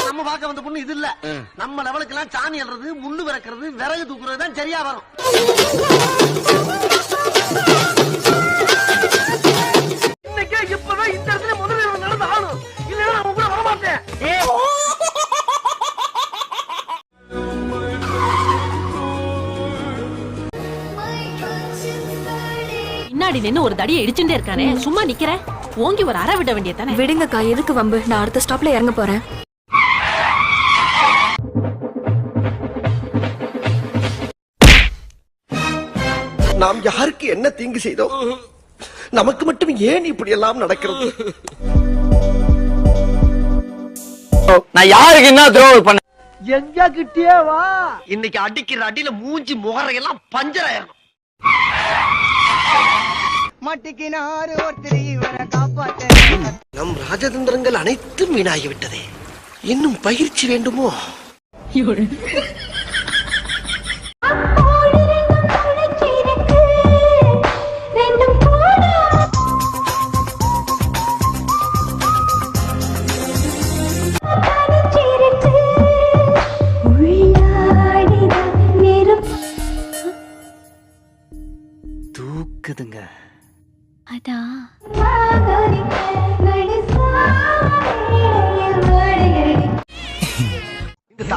நம்ம பார்க்க வந்த பொண்ணு இது இல்ல. நம்ம லெவலுக்கு எல்லாம் சாணி அல்றது முள்ளு விறக்கிறது விறகு தூக்குறது தான் சரியா வரும். பின்னாடி நின்னு ஒரு தடியை இடிச்சுட்டே இருக்கானே. சும்மா நிக்கிற. ஓங்கி ஒரு அற விட வேண்டியதானே? விடுங்கக்கா எதுக்கு வம்பு? நான் அடுத்த ஸ்டாப்ல இறங்க போறேன். நாம் யாருக்கு என்ன தீங்கு செய்தோம் நமக்கு மட்டும் ஏன் இப்படி எல்லாம் நடக்கிறது? நான் யாருக்கு என்ன துரோகம் பண்ண எங்க கிட்டே வா. இன்னைக்கு அடிக்கிற அடியில மூஞ்சி முகரையெல்லாம் பஞ்சர் ஆயிரும் மாட்டிக்கினாரு ஒருத்தர் இவரை காப்பாத்த. நம் ராஜதந்திரங்கள் அனைத்தும் வீணாகிவிட்டதே. இன்னும் பயிற்சி வேண்டுமோ?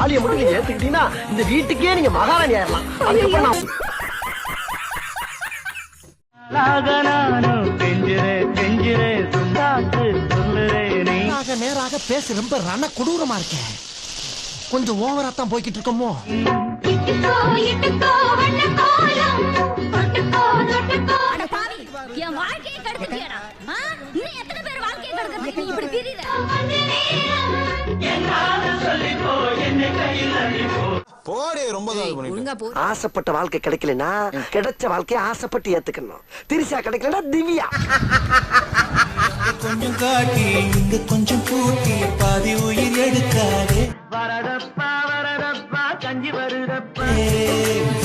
தாலியை மட்டும் நீங்க ஏத்துக்கிட்டீங்கன்னா இந்த வீட்டுக்கே நீங்க மகாராணி ஆயிரலாம். அதுக்கப்புறம் நான் நேராக நேராக பேச ரொம்ப ரண கொடூரமா இருக்கேன் கொஞ்சம் ஓவரா தான் போய்கிட்டு இருக்கோமோ? என் வாழ்க்கையை கெடுத்துட்டியடா? இன்னும் எத்தனை பேர் வாழ்க்கையை கெடுக்கிறதுக்கு நீ இப்படி பிரியற ஆசைப்பட்ட வாழ்க்கை கிடைக்கலனா கிடைச்ச வாழ்க்கையை ஆசைப்பட்டு ஏத்துக்கணும். திரிசா கிடைக்கலனா திவ்யா. கொஞ்சம் காட்டி இங்க கொஞ்சம் கூட்டி பாதி உயிர் எடுக்காதே. என்ன கட்டி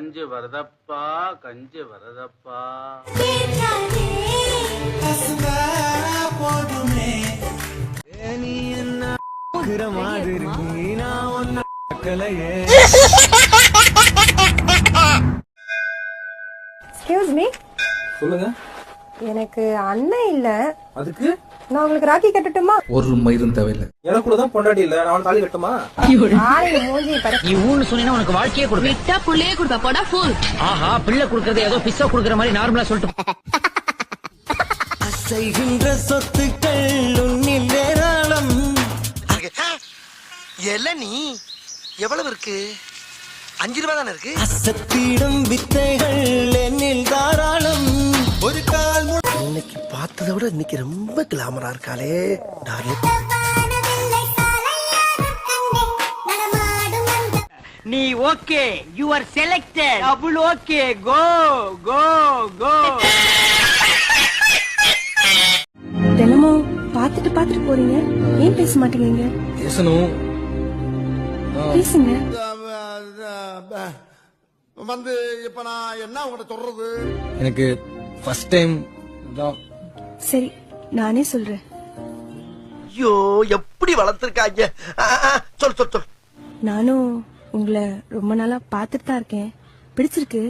கஞ்சி வரதப்பா கஞ்சி வரதப்பா. போதுமே. எக்ஸ்கியூஸ் மீ சொல்லுங்க. எனக்கு அண்ணன் இல்ல. அதுக்கு? நான் உங்களுக்கு ராக்கி கட்டட்டுமா? ஒரு மயிரும் தேவையில்லை. எனக்குள்ள தான் பொண்டாட்டி இல்ல. நான் தாலி கட்டுமா ஆளை மூஞ்சி பாரு நீ ஊன்னு சொன்னீங்கன்னா உனக்கு வாழ்க்கையே கொடுப்பேன். விட்டா புள்ளையே கொடுப்பா. போடா ஃபுல் ஆஹா பிள்ளை கொடுக்கறது ஏதோ பிஸ்ஸா கொடுக்கற மாதிரி நார்மலா சொல்லிட்டு செய்கின்ற சொத்துக்கள் உன்னில் ஏராளம். இளநீ எவ்வளவு இருக்கு? அஞ்சு ரூபாய் தானே இருக்கு? அசத்திடும் வித்தைகள் பார்த்ததை விட இன்னைக்கு ரொம்ப கிளாமரா இருக்காளே. டார்லிங் நீ okay you are selected double okay go go go தினமும் பாத்துட்டு பாத்துட்டு போறீங்க. ஏன் பேச மாட்டேங்கிறீங்க? பேசணும். பேசுங்க. வந்து இப்ப நான் என்ன உங்கள்கிட்ட சொல்றது? எனக்கு ஃபர்ஸ்ட் டைம் தான் சரி நானே சொல்றேன். ஐயோ எப்படி வளர்த்திருக்காங்க? சொல் சொல் சொல் நானும் உங்களை ரொம்ப நாளா பாத்துட்டு தான் இருக்கேன். பிடிச்சிருக்கு?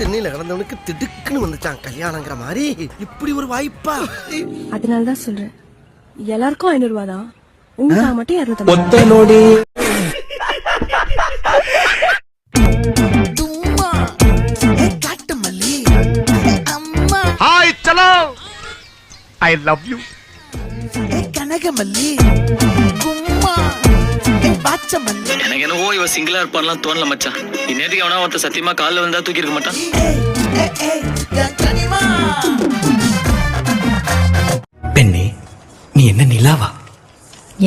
தென்னையில கிடந்தவனுக்கு திடுக்குன்னு வந்துச்சான் கல்யாணங்கிற மாதிரி. இப்படி ஒரு வாய்ப்பா? அதனால தான் சொல்றேன். எல்லாருக்கும் ஐநூறு ரூபா தான். உங்களுக்கு மட்டும் இரநூத்தம்பது ஹாய் சலோ ஐ லவ் யூ கனக மல்லி கும்மா பாச்ச மல்லி எனக்கு என்னவோ இவ சிங்கிளா இருப்பான்லாம் தோணல மச்சான். இந்நேரத்துக்கு அவனா ஒருத்த சத்தியமா கால்ல வந்தா தூக்கி இருக்க மாட்டான் பெண்ணே நீ என்ன நிலாவா?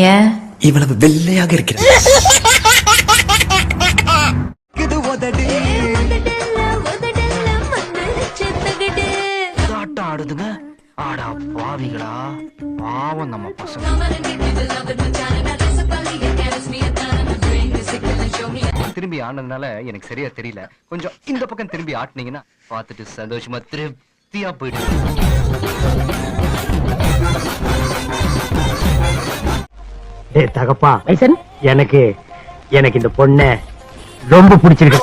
ஏன்? இவ்வளவு வெள்ளையாக இருக்கிற பாவிகளா? பாவம் நம்ம பசங்க. திரும்பி ஆனதுனால எனக்கு சரியா தெரியல. கொஞ்சம் இந்த பக்கம் திரும்பி ஆட்டினீங்கன்னா பார்த்துட்டு சந்தோஷமா திருப்தியா போயிட்டு டேய் தகப்பா எனக்கு எனக்கு இந்த பொண்ண ரொம்ப பிடிச்சிருக்கு.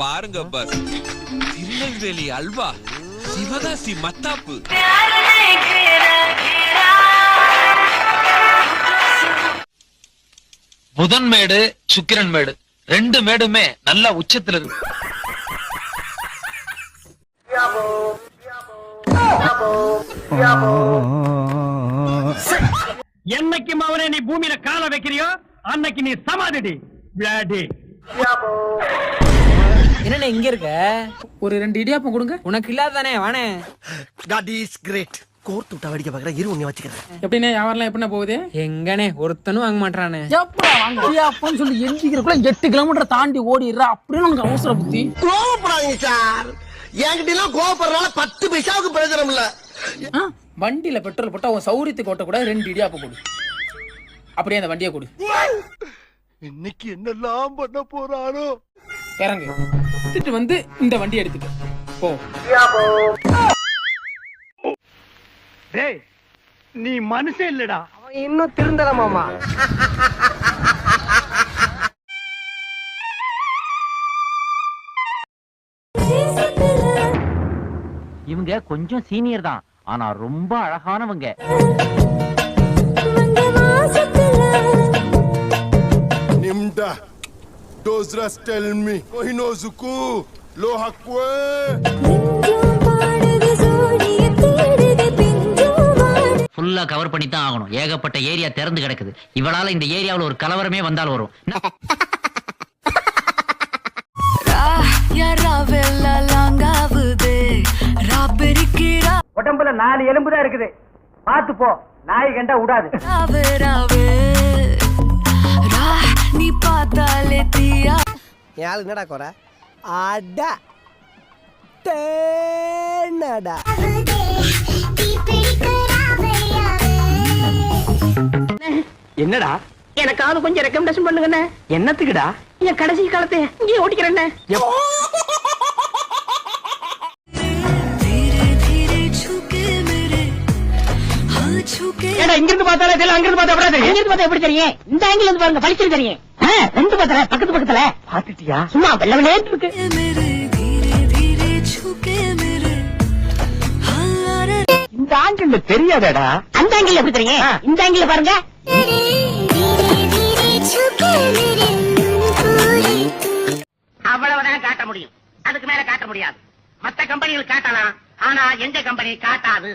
பாருங்க பஸ். திருநெல்வேலி அல்வா சிவகாசி மத்தாப்பு. புதன் மேடு சுக்கிரன் மேடு. ரெண்டு மேடுமே நல்ல உச்சத்துல இருக்கு. என்னைக்கு அவனே நீ பூமியில கால வைக்கிறியோ அன்னைக்கு நீ சமாதிடி விளையாடி. என்னண்ணே இங்க இருக்க? ஒரு ரெண்டு இடியாப்பம் கொடுங்க. உனக்கு இல்லாதானே வானே காட் இஸ் கிரேட் கோர்த்து விட்டா வடிக்க பாக்குற இரு உன்னை வச்சுக்கிறேன். எப்படிண்ணே வியாபாரம் எப்படிண்ணே போகுது? எங்கண்ணே ஒருத்தனும் வாங்க மாட்டானே இடியாப்பம் சொல்லி எந்திக்கிறக்குள்ள எட்டு கிலோமீட்டர் தாண்டி ஓடிடுறா. அப்படின்னு உனக்கு அவசர புத்தி. கோவப்படாதீங்க சார். என்கிட்ட எல்லாம் கோவப்படுறதுனால பத்து பைசாவுக்கு பிரயோஜனம் இல்ல. வண்டியில பெட்ரோல் போட்டா உன் சௌரியத்துக்கு ஓட்ட கூட ரெண்டு இடியாப்பம் கொடு. அப்படியே அந்த வண்டியை கொடு. இன்னைக்கு என்னெல்லாம் பண்ண போறாரோ இறங்கு. எடுத்துட்டு வந்து இந்த வண்டி எடுத்துட்டு போ. டேய் நீ மனுஷன் இல்லடா. இன்னும் திருந்தல மாமா. இவங்க கொஞ்சம் சீனியர் தான் ஆனா ரொம்ப அழகானவங்க. நிம்டா. டோஸ்ரஸ் டெல் மீ ஓஹினோசுக்கு லோஹக்வே ஃபுல்லா கவர் பண்ணி தான் ஆகணும். ஏகப்பட்ட ஏரியா திறந்து கிடக்குது. இவளால இந்த ஏரியாவுல ஒரு கலவரமே வந்தால் வரும். உடம்புல நாலு எலும்பு தான் இருக்குது. பாத்து போ. நாய் கண்டா விடாது. என் ஆளுக்கு என்னடா குறை? அடா. தேனடா. என்னடா? எனக்காவது கொஞ்சம் ரெக்கமெண்டேஷன் பண்ணுங்கண்ணே. என்னத்துக்குடா? என் கடைசி காலத்தை இங்கே ஓட்டிக்கிறேண்ணே. ஏடா இங்கிருந்து பார்த்தாலே தெரியல அங்கிருந்து பார்த்தா எப்படி தெரியும்? இங்கிருந்து பார்த்தா எப்படி தெரியும்? இந்த ஆங்கில இருந்து பாருங்க பளிச்சு தெரியும். ரெண்டு பக்கத்துல பக்கத்து பக்கத்துல. பாத்துட்டியா சும்மா வெள்ள விளையாட்டு இருக்கு. இந்த ஆங்கிள் தெரியாதடா. அந்த ஆங்கிள் எப்படி தெரியும்? இந்த ஆங்கிள் பாருங்க. அவ்வளவுதான் காட்ட முடியும். அதுக்கு மேல காட்ட முடியாது. மத்த கம்பெனிகள் காட்டலாம். ஆனா எங்க கம்பெனி காட்டாது?